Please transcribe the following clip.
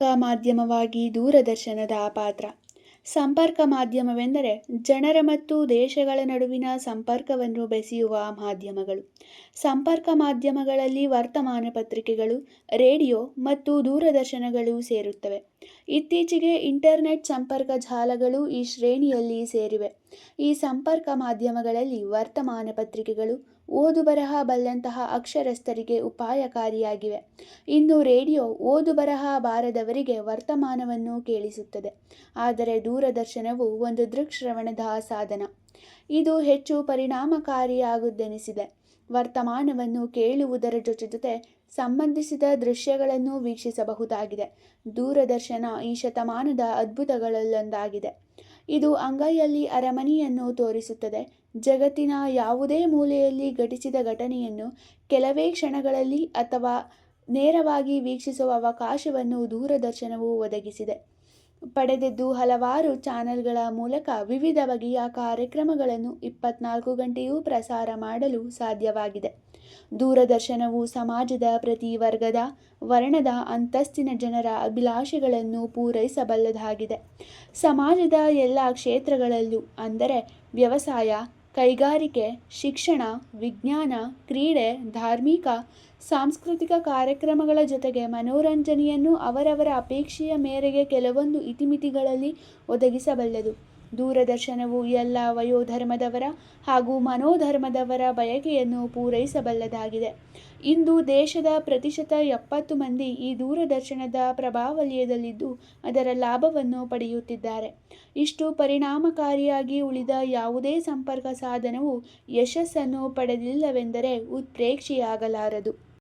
ಮಾಧ್ಯಮವಾಗಿ ದೂರದರ್ಶನದ ಪಾತ್ರ ಸಂಪರ್ಕ ಮಾಧ್ಯಮವೆಂದರೆ ಜನರ ಮತ್ತು ದೇಶಗಳ ನಡುವಿನ ಸಂಪರ್ಕವನ್ನು ಬೆಸೆಯುವ ಮಾಧ್ಯಮಗಳು. ಸಂಪರ್ಕ ಮಾಧ್ಯಮಗಳಲ್ಲಿ ವರ್ತಮಾನ ಪತ್ರಿಕೆಗಳು, ರೇಡಿಯೋ ಮತ್ತು ದೂರದರ್ಶನಗಳು ಸೇರುತ್ತವೆ. ಇತ್ತೀಚೆಗೆ ಇಂಟರ್ನೆಟ್ ಸಂಪರ್ಕ ಜಾಲಗಳು ಈ ಶ್ರೇಣಿಯಲ್ಲಿ ಸೇರಿವೆ. ಈ ಸಂಪರ್ಕ ಮಾಧ್ಯಮಗಳಲ್ಲಿ ವರ್ತಮಾನ ಪತ್ರಿಕೆಗಳು ಓದು-ಬರಹ ಬಲ್ಲಂತಹ ಅಕ್ಷರಸ್ಥರಿಗೆ ಉಪಾಯಕಾರಿಯಾಗಿವೆ. ಇನ್ನು ರೇಡಿಯೋ ಓದು-ಬರಹ ಬಾರದವರಿಗೆ ವರ್ತಮಾನವನ್ನು ಕೇಳಿಸುತ್ತದೆ. ಆದರೆ ದೂರದರ್ಶನವು ಒಂದು ದೃಕ್ಶ್ರವಣದ ಸಾಧನ. ಇದು ಹೆಚ್ಚು ಪರಿಣಾಮಕಾರಿಯಾಗುದೆನಿಸಿದೆ ವರ್ತಮಾನವನ್ನು ಕೇಳುವುದರ ಜೊತೆ-ಜೊತೆ ಸಂಬಂಧಿಸಿದ ದೃಶ್ಯಗಳನ್ನು ವೀಕ್ಷಿಸಬಹುದಾಗಿದೆ. ದೂರದರ್ಶನ ಈ ಶತಮಾನದ ಅದ್ಭುತಗಳಲ್ಲೊಂದಾಗಿದೆ. ಇದು ಅಂಗೈಯಲ್ಲಿ ಅರಮನೆಯನ್ನು ತೋರಿಸುತ್ತದೆ. ಜಗತ್ತಿನ ಯಾವುದೇ ಮೂಲೆಯಲ್ಲಿ ಘಟಿಸಿದ ಘಟನೆಯನ್ನು ಕೆಲವೇ ಕ್ಷಣಗಳಲ್ಲಿ ಅಥವಾ ನೇರವಾಗಿ ವೀಕ್ಷಿಸುವ ಅವಕಾಶವನ್ನು ದೂರದರ್ಶನವು ಒದಗಿಸಿದೆ. ಪಡೆದಿದ್ದು ಹಲವಾರು ಚಾನೆಲ್ಗಳ ಮೂಲಕ ವಿವಿಧ ಬಗೆಯ ಕಾರ್ಯಕ್ರಮಗಳನ್ನು ಇಪ್ಪತ್ನಾಲ್ಕು ಗಂಟೆಯೂ ಪ್ರಸಾರ ಮಾಡಲು ಸಾಧ್ಯವಾಗಿದೆ. ದೂರದರ್ಶನವು ಸಮಾಜದ ಪ್ರತಿ ವರ್ಗದ, ವರ್ಣದ, ಅಂತಸ್ತಿನ ಜನರ ಅಭಿಲಾಷೆಗಳನ್ನು ಪೂರೈಸಬಲ್ಲದಾಗಿದೆ. ಸಮಾಜದ ಎಲ್ಲ ಕ್ಷೇತ್ರಗಳಲ್ಲೂ ಅಂದರೆ ವ್ಯವಸಾಯ, ಕೈಗಾರಿಕೆ, ಶಿಕ್ಷಣ, ವಿಜ್ಞಾನ, ಕ್ರೀಡೆ, ಧಾರ್ಮಿಕ, ಸಾಂಸ್ಕೃತಿಕ ಕಾರ್ಯಕ್ರಮಗಳ ಜೊತೆಗೆ ಮನೋರಂಜನೆಯನ್ನು ಅವರವರ ಅಪೇಕ್ಷೆಯ ಮೇರೆಗೆ ಕೆಲವೊಂದು ಇತಿಮಿತಿಗಳಲ್ಲಿ ಒದಗಿಸಬಲ್ಲದು. ದೂರದರ್ಶನವು ಎಲ್ಲ ವಯೋಧರ್ಮದವರ ಹಾಗೂ ಮನೋಧರ್ಮದವರ ಬಯಕೆಯನ್ನು ಪೂರೈಸಬಲ್ಲದಾಗಿದೆ. ಇಂದು ದೇಶದ ಪ್ರತಿಶತ ಎಪ್ಪತ್ತು ಮಂದಿ ಈ ದೂರದರ್ಶನದ ಪ್ರಭಾವಲಯದಲ್ಲಿದ್ದು ಅದರ ಲಾಭವನ್ನು ಪಡೆಯುತ್ತಿದ್ದಾರೆ. ಇಷ್ಟು ಪರಿಣಾಮಕಾರಿಯಾಗಿ ಉಳಿದ ಯಾವುದೇ ಸಂಪರ್ಕ ಸಾಧನವು ಯಶಸ್ಸನ್ನು ಪಡೆದಿಲ್ಲವೆಂದರೆ ಉತ್ಪ್ರೇಕ್ಷೆಯಾಗಲಾರದು.